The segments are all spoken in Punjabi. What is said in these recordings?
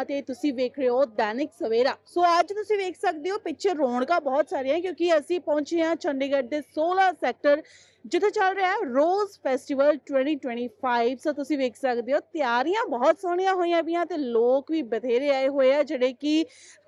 ਆ ਤੇ ਤੁਸੀਂ ਵੇਖ ਰਹੇ ਹੋ ਦੈਨਿਕ ਸਵੇਰਾ। ਸੋ ਅੱਜ ਤੁਸੀਂ ਵੇਖ ਸਕਦੇ ਹੋ ਪਿੱਛੇ ਰੌਣਕਾਂ ਬਹੁਤ ਸਾਰੀਆਂ ਕਿਉਂਕਿ ਅਸੀਂ ਪਹੁੰਚੇ ਹਾਂ ਚੰਡੀਗੜ੍ਹ ਦੇ 16 ਸੈਕਟਰ ਜਿੱਥੇ ਚੱਲ ਰਿਹਾ ਹੈ ਰੋਜ਼ ਫੈਸਟੀਵਲ 2025 ਸੋ ਤੁਸੀਂ ਵੇਖ ਸਕਦੇ ਹੋ ਤਿਆਰੀਆਂ ਬਹੁਤ ਸੋਹਣੀਆਂ ਹੋਈਆਂ ਪਈਆਂ ਤੇ ਲੋਕ ਵੀ ਬਥੇਰੇ ਆਏ ਹੋਏ ਆ ਜਿਹੜੇ ਕਿ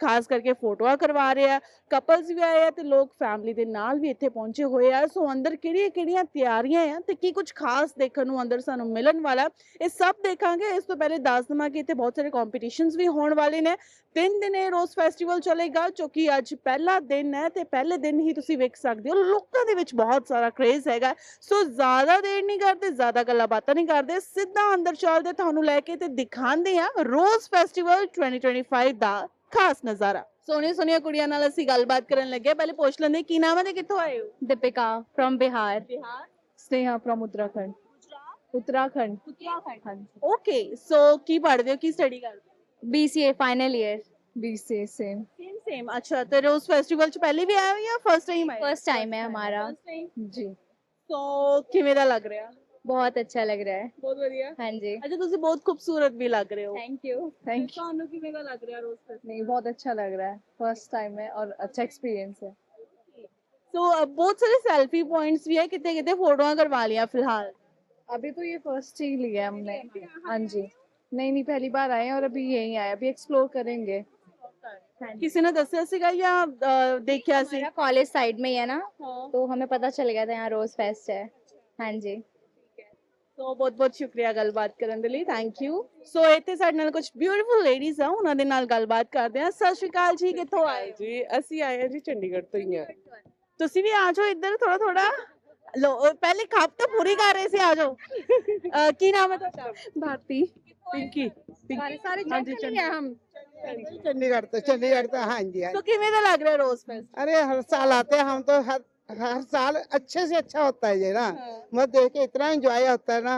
ਖਾਸ ਕਰਕੇ ਫੋਟੋਆਂ ਕਰਵਾ ਰਹੇ ਆ ਕਪਲਸ ਵੀ ਆਏ ਆ ਤੇ ਲੋਕ ਫੈਮਿਲੀ ਦੇ ਨਾਲ ਵੀ ਇੱਥੇ ਪਹੁੰਚੇ ਹੋਏ ਆ। ਸੋ ਅੰਦਰ ਕਿਹੜੀਆਂ ਕਿਹੜੀਆਂ ਤਿਆਰੀਆਂ ਆ ਤੇ ਕੀ ਕੁਝ ਖਾਸ ਦੇਖਣ ਨੂੰ ਅੰਦਰ ਸਾਨੂੰ ਮਿਲਣ ਵਾਲਾ। ਇਹ ਸਭ ਦੇਖਾਂਗੇ। ਇਸ ਤੋਂ ਪਹਿਲੇ ਦੱਸ ਦਵਾਂ ਕਿ ਇੱਥੇ ਬਹੁਤ ਸਾਰੇ ਕੰਪੀਟੀਸ਼ਨਸ ਵੀ ਹੋਣ ਵਾਲੇ ਨੇ। ਤਿੰਨ ਦਿਨ ਇਹ ਰੋਜ਼ ਫੈਸਟੀਵਲ ਚੱਲੇਗਾ ਜੋ ਕਿ ਅੱਜ ਪਹਿਲਾ ਦਿਨ ਹੈ ਤੇ ਪਹਿਲੇ ਦਿਨ ਹੀ ਤੁਸੀਂ ਵੇਖ ਸਕਦੇ ਹੋ। ਲੋਕਾਂ ਦੇ ਵਿੱਚ ਬਹੁਤ ਸਾਰਾ ਕ੍ਰੇਜ਼ ਹੈਗਾ ਸੋ ਜ਼ਿਆਦਾ ਦੇਰ ਨਹੀਂ ਕਰਦੇ ਜ਼ਿਆਦਾ ਗੱਲਾਂ ਬਾਤਾਂ ਨਹੀਂ ਕਰਦੇ। ਸਿੱਧਾ ਅੰਦਰ ਚੱਲਦੇ ਤੁਹਾਨੂੰ ਲੈ ਕੇ ਤੇ ਦਿਖਾਉਂਦੇ ਆ ਰੋਜ਼ ਫੈਸਟੀਵਲ 2025 ਦਾ ਖਾਸ ਨਜ਼ਾਰਾ। ਸੋਹਣੀਆਂ ਸੋਹਣੀਆਂ ਕੁੜੀਆਂ ਨਾਲ ਅਸੀਂ ਗੱਲਬਾਤ ਕਰਨ ਲੱਗੇ। ਪਹਿਲੇ ਪੁੱਛ ਲੈਂਦੇ ਕੀ ਨਾਮ ਹੈ ਤੇ ਕਿੱਥੋਂ ਆਏ ਹੋ? Deepika from Bihar. Bihar? Sneha from Uttarakhand. Uttarakhand. Uttarakhand. Okay so ਕੀ ਪੜ੍ਹਦੇ ਹੋ ਕੀ ਸਟੱਡੀ ਕਰਦੇ ਹੋ? बीसीए फाइनल ईयर बीसीए से सेम सेम अच्छा तो रोज फेस्टिवल च ਪਹਿਲੇ ਵੀ ਆਏ ਹੋ या ਫਸਟ ਟਾਈਮ ਆਏ फ़र्स्ट टाइम है हमारा। ਜੀ ਸੋ ਕਿਵੇਂ लग रहा है? बहुत अच्छा लग रहा है। बहुत बढ़िया। हाँ जी। अच्छा ਤੁਸੀਂ बहुत खूबसूरत भी लग रहे हो। थैंक यू थैंक यू ਤੁਹਾਨੂੰ मेरा लग रहा है रोज ਫੈਸਟੀਵਲ नहीं बहुत अच्छा लग रहा है। फ़र्स्ट टाइम है और अच्छा एक्सपीरियंस है। ਸੋ ਅ, बहुत सारे सेल्फी पॉइंट्स भी है। कितने कितने ਫੋਟੋਆਂ करवा लिया फ़िलहाल? अभी तो ये फ़र्स्ट ही लिया हाँ हमने। हाँ जी। नहीं नहीं पहली बार आए हैं और अभी यही आए अभी एक्सप्लोर करेंगे ਕਿਸੇ ਨੇ ਦੱਸਿਆ ਸੀਗਾ ਜਾਂ ਅਹ, ਦੇਖਿਆ ਸੀ हमारा कॉलेज साइड में ही है ना तो हमें पता चल गया था यहाँ रोज फेस्ट है हाँ जी ਸੋ ਬਹੁਤ ਬਹੁਤ ਸ਼ੁਕਰੀਆ ਗੱਲਬਾਤ ਕਰਨ ਦੇ ਲਈ ਥੈਂਕ ਯੂ ਸੋ ਇੱਥੇ ਸਾਡੇ ਨਾਲ ਕੁਝ ਬਿਊਟੀਫੁਲ ਲੇਡੀਜ਼ ਆ ਉਹਨਾਂ ਦੇ ਨਾਲ ਗੱਲਬਾਤ ਕਰਦੇ ਆ ਸਤਿ ਸ਼੍ਰੀ ਅਕਾਲ ਜੀ ਕਿੱਥੋਂ ਆਏ ਹੋ? ਜੀ ਅਸੀਂ ਆਏ ਹਾਂ ਜੀ ਚੰਡੀਗੜ੍ਹ ਤੋਂ ਹੀ ਆ ਤੁਸੀਂ ਵੀ ਆ ਜਾਓ ਇੱਧਰ ਥੋੜਾ ਥੋੜਾ ਲੋ ਅਹ, ਪਹਿਲੇ ਖੱਪ ਤਾਂ ਪੂਰੀ ਕਰ ਰਹੇ ਸੀ ਆ ਜਾਓ ਅਹ, ਕੀ ਨਾਮ ਹੈ ਤੁਹਾਡਾ भारती ਪਿੰਕੀ सारे सारे हाँ जी, चंडीगढ़ हैं हम चंडीगढ़ तो चंडीगढ़ तो हाँ जी हाँ ਸੋ ਕਿਵੇਂ ਦਾ ਲੱਗ ਰਿਹਾ ਰੋਜ਼ ਫੈਸਟ अरे हर साल आते हैं हम तो हर हर साल अच्छे से अच्छा होता है ये ना मतलब देख के इतना एंजॉय होता है ना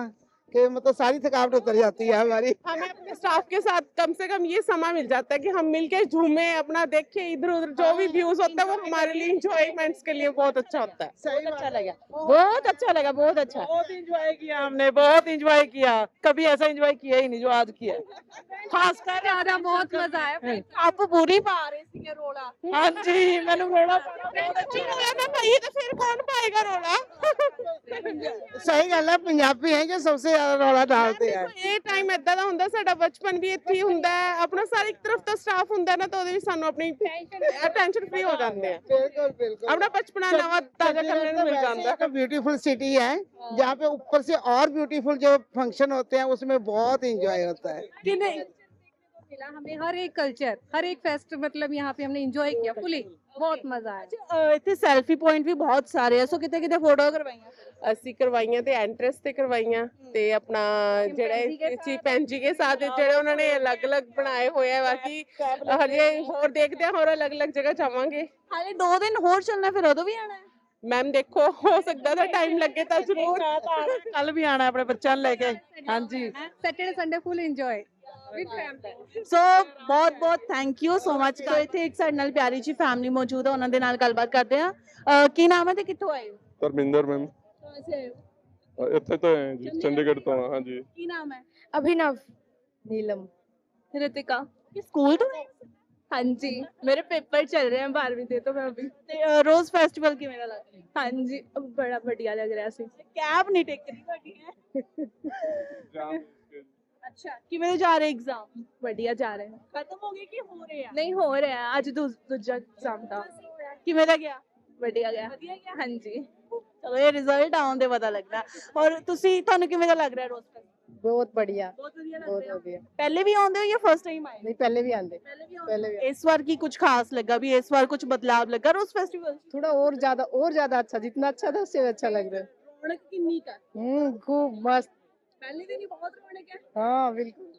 कि मतलब सारी थकावट उतर जाती है हमारी। हमें अपने स्टाफ के साथ कम से कम ये समय मिल जाता है कि हम मिलके झूमे अपना देखे इधर उधर जो भी व्यूज़ होता है वो हमारे लिए इंजॉयमेंट्स के लिए। बहुत अच्छा होता है। सही अच्छा लगा। बहुत अच्छा लगा बहुत अच्छा। बहुत इंजॉय किया हमने बहुत इंजॉय किया। कभी ऐसा इंजॉय किया ही नहीं जो आज किया खासकर राजा बहुत मज़ा आया। हाँ। आप बुरी पा रहे थे रोला। हाँ जी मैंने रोला पाई अच्छा। तो फिर कौन पाएगा रोला? सही गल है पंजाबी है जो सबसे ज्यादा रौला डालते हैं ਇਹ ਟਾਈਮ ਏਦਾਂ ਦਾ ਹੁੰਦਾ ਸਾਡਾ ਬਚਪਨ ਵੀ ਇੱਥੇ ਹੀ ਹੁੰਦਾ ਹੈ ਆਪਣਾ ਸਾਰੀ ਇੱਕ ਤਰਫ ਤੋਂ ਸਟਾਫ ਹੁੰਦਾ ਨਾ ਤਾਂ ਉਹਦੇ ਵਿੱਚ ਸਾਨੂੰ ਆਪਣੀ ਟੈਨਸ਼ਨ ਫ੍ਰੀ ਹੋ ਜਾਂਦੇ ਆ बिल्कुल बिल्कुल ਆਪਣਾ ਬਚਪਨਾ ਨਵਾਂ ਤਾਜ਼ਾ ਕਰਨੇ ਨੂੰ ਮਿਲ ਜਾਂਦਾ ਹੈ ब्यूटीफुल सिटी है जहाँ पे ऊपर से और ब्यूटीफुल जो फंक्शन होते हैं उसमें बहुत इंजॉय होता है ਕਿੰਨੇ मिला हमें हर एक कल्चर हर एक फेस्ट मतलब यहाँ पे हमने एंजॉय किया फुली ਬਹੁਤ ਮਜ਼ਾ ਆਇਆ ਇੱਥੇ ਸੈਲਫੀ ਪੁਆਇੰਟ ਵੀ ਬਹੁਤ ਸਾਰੇ ਆ ਸੋ ਕਿਤੇ ਕਿਤੇ ਫੋਟੋ ਕਰਵਾਈਆਂ ਅਸੀਂ ਕਰਵਾਈਆਂ ਤੇ ਐਂਟਰੈਂਸ ਤੇ ਕਰਵਾਈਆਂ ਤੇ ਆਪਣਾ ਜਿਹੜਾ ਚੀਪੈਂਜੀ ਕੇ ਸਾਥ ਜਿਹੜੇ ਉਹਨਾਂ ਨੇ ਅਲੱਗ-ਅਲੱਗ ਬਣਾਏ ਹੋਏ ਆ ਬਾਕੀ ਹਲੇ ਹੋਰ ਦੇਖਦੇ ਆ ਹੋਰ ਅਲੱਗ-ਅਲੱਗ ਜਗ੍ਹਾ ਜਾਵਾਂਗੇ ਹਾਲੇ 2 ਦਿਨ ਹੋਰ ਚੱਲਣਾ ਫਿਰ ਉਦੋਂ ਵੀ ਆਣਾ ਮੈਮ ਦੇਖੋ ਹੋ ਸਕਦਾ ਤਾਂ ਟਾਈਮ ਲੱਗੇ ਤਾਂ ਜ਼ਰੂਰ ਕੱਲ ਵੀ ਆਣਾ ਆਪਣੇ ਬੱਚਿਆਂ ਨੂੰ ਲੈ ਕੇ ਹਾਂਜੀ Saturday Sunday full enjoy ਸੋ ਬਹੁਤ ਬਹੁਤ thank you so much so ਇੱਥੇ ਇੱਕ ਸਾਡੇ ਨਾਲ ਪਿਆਰੀ ਜੀ ਫੈਮਿਲੀ ਮੌਜੂਦ ਹੈ ਉਹਨਾਂ ਦੇ ਨਾਲ ਗੱਲਬਾਤ ਕਰਦੇ ਆ ਕੀ ਨਾਮ ਹੈ ਤੇ ਕਿੱਥੋਂ ਆਏ ਹੋ ਧਰਮਿੰਦਰ ਮੈਮ ਸੇ ਆਏ ਹੋ ਇੱਥੇ ਤੋਂ ਆਏ ਹਾਂ ਜੀ ਚੰਡੀਗੜ੍ਹ ਤੋਂ ਹਾਂ ਹਾਂਜੀ ਕੀ ਨਾਮ ਹੈ अभिनव नीलम ਰਿਤਿਕਾ ਇਹ ਸਕੂਲ ਤੋਂ ਆਏ ਹੋ? हाँ जी मेरे पेपर चल रहे हैं बारहवीं से तो मैं अभी ਤੇ ਅਹ, ਰੋਜ਼ ਫੈਸਟੀਵਲ ਕਿਵੇਂ ਦਾ ਲੱਗ ਰਿਹਾ हाँ जी अब बड़ा बढ़िया लग रहा है ਕੈਬ ਨਹੀਂ ਟੇਕ ਰਹੀ ਤੁਹਾਡੀ ਹੈ ਅੱਛਾ ਕਿਵੇਂ ਦੇ ਜਾ ਰਹੇ ਐਗਜ਼ਾਮ बढ़िया जा रहे हैं ਖਤਮ ਹੋ ਗਏ ਕਿ ਹੋ ਰਹੇ ਆ नहीं हो रहा है आज दू- दूजा एग्जाम था ਕਿਵੇਂ ਦਾ ਗਿਆ बढ़िया गया ਵਧੀਆ ਗਿਆ हाँ जी ਚਲੋ ਇਹ ਰਿਜ਼ਲਟ ਆਉਣ ਦੇ ਪਤਾ ਲੱਗਦਾ ਔਰ ਤੁਸੀਂ ਤੁਹਾਨੂੰ ਕਿਵੇਂ ਦਾ ਲੱਗ ਰਿਹਾ ਰੋਜ਼ ਫੈਸਟੀਵਲ ਬਹੁਤ ਬੜੀਆ ਬਹੁਤ ਵਧੀਆ ਲੱਗ ਬਹੁਤ ਰਿਹਾ ਵਧੀਆ ਪਹਿਲੇ ਵੀ ਆਉਂਦੇ ਹੋ ਜਾਂ ਫਸਟ ਟਾਈਮ ਆਏ ਨਹੀਂ ਪਹਿਲੇ ਵੀ ਆਂਦੇ ਪਹਿਲੇ ਵੀ ਪਹਿਲੇ ਵੀ इस बार की कुछ खास लगा भी इस बार कुछ बदलाव लगा रोज फेस्टिवल थोड़ा और ज्यादा और ज्यादा अच्छा जितना अच्छा था उससे अच्छा लग रहा है रौनक किन्नी का हम्म खूब मस्त पहले दिन ही बहुत रोने के हाँ बिल्कुल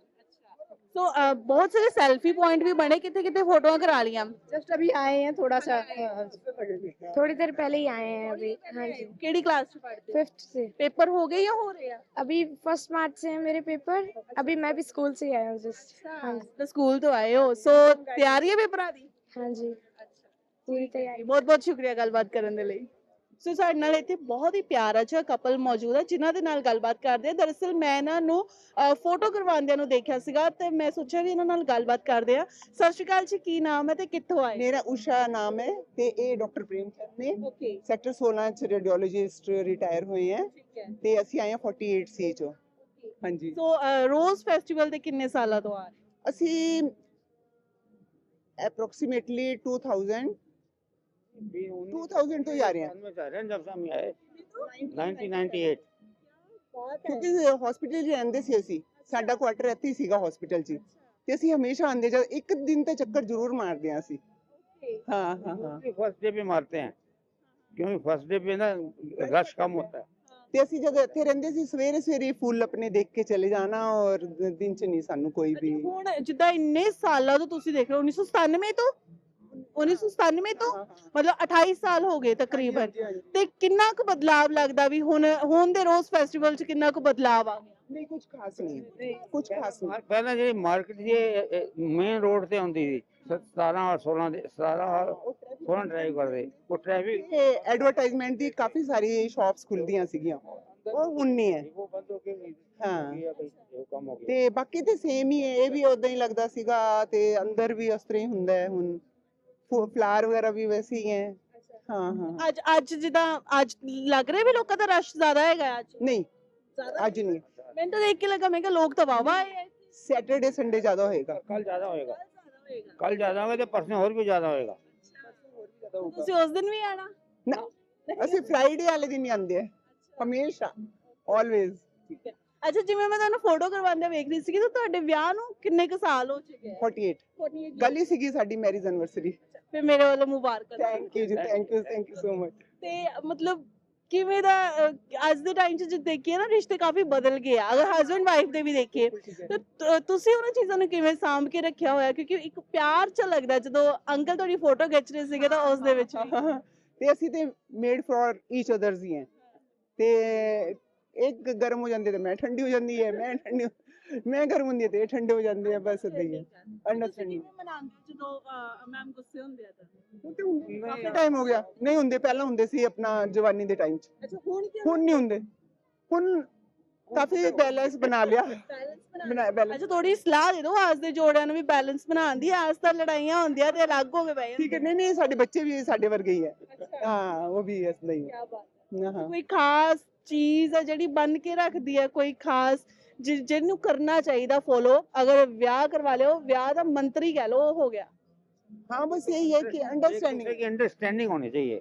तो so, uh, बहुत सारे सेल्फी पॉइंट भी बने कितने कितने फोटो करा ली हम जस्ट अभी आए हैं थोड़ा सा थोड़ी देर पहले ही आए हैं अभी हाँ जी केड़ी क्लास फिफ्थ से पेपर हो गए या हो रहे हैं अभी फर्स्ट मार्च से है मेरे पेपर अभी मैं भी स्कूल से आया हूँ जस्ट हाँ तो स्कूल तो आए हो सो तैयारी है पेपर दी हाँ जी पूरी तैयारी बहुत बहुत शुक्रिया गलबात करने के लिए ਸੋ ਸਾਡੇ ਨਾਲ ਇੱਥੇ ਬਹੁਤ ਹੀ ਪਿਆਰਾ ਜਿਹਾ ਕਪਲ ਮੌਜੂਦ ਹੈ ਜਿਨ੍ਹਾਂ ਦੇ ਨਾਲ ਗੱਲਬਾਤ ਕਰਦੇ ਆ ਦਰਅਸਲ ਮੈਂ ਇਹਨਾਂ ਨੂੰ ਫੋਟੋ ਕਰਵਾਉਂਦਿਆਂ ਨੂੰ ਦੇਖਿਆ ਸੀਗਾ ਤੇ ਮੈਂ ਸੋਚਿਆ ਵੀ ਇਹਨਾਂ ਨਾਲ ਗੱਲਬਾਤ ਕਰਦੇ ਆ ਸਤਿ ਸ਼੍ਰੀ ਅਕਾਲ ਜੀ ਕੀ ਨਾਮ ਹੈ ਤੇ ਕਿੱਥੋਂ ਆਏ? ਮੇਰਾ ਉਸ਼ਾ ਨਾਮ ਹੈ ਤੇ ਇਹ ਡਾਕਟਰ ਪ੍ਰੇਮ ਚੰਦ ਨੇ। ਓਕੇ ਸੈਕਟਰ 16 ਚ ਰੇਡੀਓਲੋਜਿਸਟ ਰਿਟਾਇਰ ਹੋਏ ਹੈ ਤੇ ਅਸੀਂ ਆਏ ਹਾਂ 48 ਸੀ ਚੋਂ। ਹਾਂਜੀ। ਸੋ ਰੋਜ਼ ਫੈਸਟੀਵਲ ਦੇ ਕਿੰਨੇ ਸਾਲਾਂ ਤੋਂ ਆ ਰਹੇ? ਅਸੀਂ ਅਪਰੋਕਸੀਮੇਟਲੀ 2000 2000 ਤੋਂ ਹੀ ਆ ਰਹੇ ਹਾਂ जब से हम आए 1998 ਕਿਉਂਕਿ ਹਸਪੀਟਲ 'ਚ ਰਹਿੰਦੇ ਸੀ ਅਸੀਂ ਸਾਡਾ ਕੁਆਟਰ ਇੱਥੇ ਹੀ ਸੀਗਾ ਹਸਪੀਟਲ 'ਚ ਹੀ। ਤੇ ਅਸੀਂ ਹਮੇਸ਼ਾ ਆਉਂਦੇ ਜਦ ਇੱਕ ਦਿਨ ਤੇ ਚੱਕਰ ਜ਼ਰੂਰ ਮਾਰਦੇ ਹਾਂ ਅਸੀਂ ਹਾਂ ਹਾਂ ਹਾਂ फर्स्ट डे पे मारते हैं क्योंकि फर्स्ट डे पे ना रश कम होता है ਤੇ ਅਸੀਂ ਜਦੋਂ ਇੱਥੇ ਰਹਿੰਦੇ ਸੀ ਸਵੇਰੇ ਸਵੇਰੇ ਫੁੱਲ ਆਪਣੇ ਦੇਖ ਕੇ ਚਲੇ ਜਾਣਾ ਔਰ ਦਿਨ 'ਚ ਨਹੀਂ ਸਾਨੂੰ ਕੋਈ ਵੀ ਅੱਛਾ, ਹੁਣ ਜਿੱਦਾਂ ਇੰਨੇ ਸਾਲਾਂ ਤੋਂ ਤੁਸੀਂ ਦੇਖ ਰਹੇ ਹੋ 1997 ਤੋਂ 1997 ਤੋਂ ਮਤਲਬ 28 ਸਾਲ ਹੋ ਗਏ ਤਕਰੀਬਨ। ਤੇ ਕਿੰਨਾ ਕੁ ਬਦਲਾਵ ਲੱਗਦਾ ਵੀ ਹੁਣ ਹੁਣ ਦੇ ਰੋਜ਼ ਫੈਸਟੀਵਲ ਚ ਕਿੰਨਾ ਕੁ ਬਦਲਾਵ ਆ ਗਿਆ? ਨਹੀਂ ਕੁਝ ਖਾਸ ਨਹੀਂ। ਕੁਝ ਖਾਸ ਨਹੀਂ। ਪਹਿਲਾਂ ਜਿਹੜੀ ਮਾਰਕੀਟ ਜੀ ਮੇਨ ਰੋਡ ਤੇ ਹੁੰਦੀ ਸੀ। 17 ਔਰ 16 ਦੇ 17 ਔਰ 16 ਡਰਾਈਵ ਕਰਦੇ। ਉਹ ਟ੍ਰੈਫਿਕ ਇਹ ਐਡਵਰਟਾਈਜ਼ਮੈਂਟ ਦੀ ਕਾਫੀ ਸਾਰੀ ਸ਼ਾਪਸ ਖੁੱਲਦੀਆਂ ਸੀਗੀਆਂ। ਉਹ ਹੁਣ ਨਹੀਂ ਹੈ। ਉਹ ਬੰਦ ਹੋ ਕੇ ਹਾਂ। ਉਹ ਕੰਮ ਹੋ ਗਿਆ। ਤੇ ਬਾਕੀ ਤੇ ਸੇਮ ਹੀ ਹੈ। ਇਹ ਵੀ ਉਦਾਂ ਹੀ ਲੱਗਦਾ ਸੀਗਾ ਤੇ ਅੰਦਰ ਵੀ ਉਸ ਤਰ੍ਹਾਂ ਹੀ ਹੁੰਦਾ ਹੈ ਹੁਣ। ਫਲਾਰ ਵਗੈਰਾ ਵੀ ਵੈਸੇ ਹੀ ਹੈ। ਹਾਂ ਹਾਂ। ਅੱਜ ਅੱਜ ਜਿੱਦਾਂ ਅੱਜ ਲੱਗ ਰਿਹਾ ਵੀ ਲੋਕਾਂ ਦਾ ਰਸ਼ ਜ਼ਿਆਦਾ ਹੈਗਾ ਅੱਜ? ਨਹੀਂ ਜ਼ਿਆਦਾ ਅੱਜ ਨਹੀਂ। ਮੈਨੂੰ ਤਾਂ ਦੇਖ ਕੇ ਲੱਗਾ ਮੈਂ ਕਿਹਾ ਲੋਕ ਤਾਂ ਵਾਵਾ ਆਏ ਆ। ਸੈਟਰਡੇ ਸੰਡੇ ਜ਼ਿਆਦਾ ਹੋਏਗਾ। ਕੱਲ ਜ਼ਿਆਦਾ ਹੋਏਗਾ। ਕੱਲ ਜ਼ਿਆਦਾ ਹੋਏਗਾ। ਤੇ ਪਰਸੋਂ ਹੋਰ ਵੀ ਜ਼ਿਆਦਾ ਹੋਏਗਾ। ਤੁਸੀਂ ਉਸ ਦਿਨ ਵੀ ਆਣਾ? ਨਾ ਅਸੀਂ ਫਰਾਈਡੇ ਵਾਲੇ ਦਿਨ ਹੀ ਆਉਂਦੇ ਆ। ਹਮੇਸ਼ਾ। ਆਲਵੇਜ਼ ਅੱਛਾ ਜਿਵੇਂ ਮੈਂ ਤੁਹਾਨੂੰ ਫੋਟੋ ਕਰਵਾਉਂਦੇ ਵੇਖ ਰਹੀ ਸੀ ਤਾਂ ਤੁਹਾਡੇ ਵਿਆਹ ਨੂੰ ਕਿੰਨੇ ਕੁ ਸਾਲ ਹੋ ਚੁੱਕੇ ਆ? 48 48 ਕੱਲ ਹੀ ਸੀਗੀ ਸਾਡੀ ਮੈਰਿਜ ਐਨਵਰਸਰੀ ਫਿਰ ਮੇਰੇ ਵੱਲੋਂ ਮੁਬਾਰਕਾਂ ਥੈਂਕ ਯੂ ਜੀ thank you thank you so much ਤੇ ਮਤਲਬ ਕਿਵੇਂ ਦਾ ਅਹ, ਅੱਜ ਦੇ ਟਾਈਮ 'ਚ ਜੇ ਦੇਖੀਏ ਨਾ ਰਿਸ਼ਤੇ ਕਾਫੀ ਬਦਲ ਗਏ ਆ। ਅਗਰ ਹਸਬੰਡ ਵਾਈਫ ਦੇ ਵੀ ਦੇਖੀਏ ਤੇ ਤ- ਤੁਸੀਂ ਉਹਨਾਂ ਚੀਜ਼ਾਂ ਨੂੰ ਕਿਵੇਂ ਸਾਂਭ ਕੇ ਰੱਖਿਆ ਹੋਇਆ? ਕਿਉਂਕਿ ਇੱਕ ਪਿਆਰ ਚ ਲੱਗਦਾ ਜਦੋਂ ਅੰਕਲ ਤੁਹਾਡੀ ਫੋਟੋ ਖਿੱਚ ਰਹੇ ਸੀਗੇ ਤਾਂ ਉਸ ਦੇ ਵਿੱਚ ਵੀ। ਤੇ ਅਸੀਂ ਤੇ ਮੇਡ ਫॉर ਈਚ ਅਦਰਸ ਹੀ ਹੈ। ਤੇ ਇੱਕ ਗਰਮ ਹੋ ਜਾਂਦੇ ਤੇ ਮੈਂ ਠੰਡੀ ਹੋ ਜਾਂਦੀ ਹੈ ਮੈਂ ਠੰਡੀ ਹੋ- ਮੈਂ ਗਰਮ ਹੁੰਦੀ ਹੈ ਤੇ ਇਹ ਠੰਡੇ ਹੋ ਜਾਂਦੇ ਆ ਬਸ ਏਦਾਂ ਹੀ ਹੈ। ਅੰਡਰਸਟੈਂਡਿੰਗ ਮਨਾਉਂਦੇ ਜਦੋਂ ਮੈਮ ਗੁੱਸੇ ਹੁੰਦੇ ਆ ਤਾਂ। ਕਾਫੀ ਟਾਈਮ ਹੋ ਗਿਆ। ਨਹੀਂ ਹੁੰਦੇ ਪਹਿਲਾਂ ਹੁੰਦੇ ਸੀ ਆਪਣਾ ਜਵਾਨੀ ਦੇ ਟਾਈਮ 'ਚ। ਅੱਛਾ ਹੁਣ ਕੀ ਹੁਣ ਨਹੀਂ ਹੁੰਦੇ। ਹੁਣ ਕਾਫੀ ਬੈਲੈਂਸ ਬਣਾ ਲਿਆ। ਬੈਲੈਂਸ ਬਣਾ ਬੈਲੈਂਸ ਅੱਛਾ ਥੋੜੀ ਸਲਾਹ ਦੇ ਦਿਓ ਅੱਜ ਦੇ ਜੋੜਿਆਂ ਨੂੰ ਵੀ ਬੈਲੈਂਸ ਬਣਾਉਣ ਦੀ। ਅੱਜ ਤਾਂ ਲੜਾਈਆਂ ਹੁੰਦੀਆਂ ਤੇ ਅਲੱਗ ਹੋ ਕੇ ਬਹਿ ਠੀਕ ਹੈ ਨਹੀਂ ਨਹੀਂ ਸਾਡੇ ਬੱਚੇ ਵੀ ਸਾਡੇ ਵਰਗੇ ਹੀ ਹੈ। ਹਾਂ ਉਹ ਵੀ ਇਸ ਲਈ ਕੀ ਬਾਤ ਹਾਂ। ਕੋਈ ਖਾਸ ਚੀਜ਼ ਹੈ ਜਿਹੜੀ ਬਨ ਕੇ ਰੱਖਦੀ ਹੈ? ਕੋਈ ਖਾਸ ਜਿਹਨੂੰ ਕਰਨਾ ਚਾਹੀਦਾ ਫੋਲੋ ਅਗਰ ਵਿਆਹ ਕਰਵਾ ਲਿਓ ਵਿਆਹ ਦਾ ਮੰਤਰੀ ਕਹਿ ਲਓ ਉਹ ਹੋ ਗਿਆ हाँ बस यही है कि अंडरस्टैंडिंग की अंडरस्टैंडिंग होनी चाहिए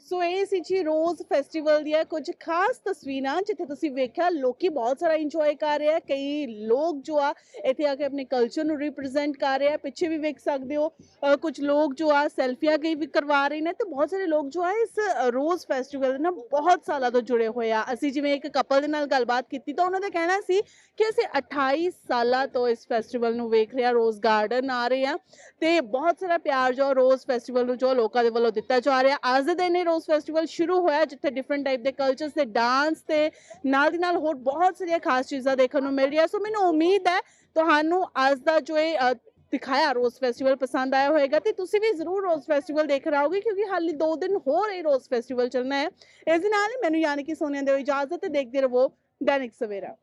ਸੋ ਇਹ ਸੀ ਜੀ ਰੋਜ਼ ਫੈਸਟੀਵਲ ਦੀਆਂ ਕੁਝ ਖਾਸ ਤਸਵੀਰਾਂ ਜਿੱਥੇ ਤੁਸੀਂ ਵੇਖਿਆ ਲੋਕੀ ਬਹੁਤ ਸਾਰਾ ਇੰਜੋਏ ਕਰ ਰਹੇ ਆ ਕਈ ਲੋਕ ਜੋ ਆ ਇੱਥੇ ਆ ਕੇ ਆਪਣੇ ਕਲਚਰ ਨੂੰ ਰਿਪਰੈਜ਼ੈਂਟ ਕਰ ਰਹੇ ਆ ਪਿੱਛੇ ਵੀ ਵੇਖ ਸਕਦੇ ਹੋ ਅ, ਕੁਝ ਲੋਕ ਜੋ ਆ ਸੈਲਫੀਆਂ ਕਈ ਵੀ ਕਰਵਾ ਰਹੇ ਨੇ ਤੇ ਬਹੁਤ ਸਾਰੇ ਲੋਕ ਜੋ ਆ ਇਸ ਰੋਜ਼ ਫੈਸਟੀਵਲ ਦੇ ਨਾਲ ਬਹੁਤ ਸਾਲਾਂ ਤੋਂ ਜੁੜੇ ਹੋਏ ਆ। ਅਸੀਂ ਜਿਵੇਂ ਇੱਕ ਕਪਲ ਦੇ ਨਾਲ ਗੱਲਬਾਤ ਕੀਤੀ ਤਾਂ ਉਹਨਾਂ ਦਾ ਕਹਿਣਾ ਸੀ ਕਿ ਅਸੀਂ 28 ਸਾਲਾਂ ਤੋਂ ਇਸ ਫੈਸਟੀਵਲ ਨੂੰ ਵੇਖ ਰਹੇ ਆ ਰੋਜ਼ ਗਾਰਡਨ ਆ ਰਹੇ ਆ ਤੇ ਬਹੁਤ ਸਾਰਾ ਪਿਆਰ ਜੋ ਰੋਜ਼ ਫੈਸਟੀਵਲ ਨੂੰ ਜੋ ਲੋਕਾਂ ਦੇ ਵੱਲੋਂ ਦਿੱਤਾ ਜਾ ਰਿਹਾ। ਅੱਜ ਦੇ ਦਿਨ ਇਹ ਰੋਜ਼ ਫੈਸਟੀਵਲ ਸ਼ੁਰੂ ਹੋਇਆ ਜਿੱਥੇ ਡਿਫਰੈਂਟ ਟਾਈਪ ਦੇ ਕਲਚਰਸ ਦੇ ਡਾਂਸ ਤੇ ਨਾਲ ਦੀ ਨਾਲ ਹੋਰ ਬਹੁਤ ਸਾਰੀਆਂ ਖਾਸ ਚੀਜ਼ਾਂ ਦੇਖਣ ਨੂੰ ਮਿਲ ਰਹੀਆਂ। ਸੋ ਮੈਨੂੰ ਉਮੀਦ ਹੈ ਤੁਹਾਨੂੰ ਅੱਜ ਦਾ ਜੋ ਇਹ ਦਿਖਾਇਆ ਰੋਜ਼ ਫੈਸਟੀਵਲ ਪਸੰਦ ਆਇਆ ਹੋਵੇਗਾ ਤੇ ਤੁਸੀਂ ਵੀ ਜ਼ਰੂਰ ਰੋਜ਼ ਫੈਸਟੀਵਲ ਦੇਖ ਰਾਓਗੇ ਕਿਉਂਕਿ ਹਾਲੇ 2 ਦਿਨ ਹੋਰ ਇਹ ਰੋਜ਼ ਫੈਸਟੀਵਲ ਚੱਲਣਾ ਹੈ। ਇਸ ਦੇ ਨਾਲ ਹੀ ਮੈਨੂੰ ਯਾਨੀ ਕਿ ਸੋਨੀਆ ਦੇ ਇਜਾਜ਼ਤ ਤੇ ਦੇਖਦੇ ਰਹੋ ਦੈਨਿਕ ਸਵੇਰਾ।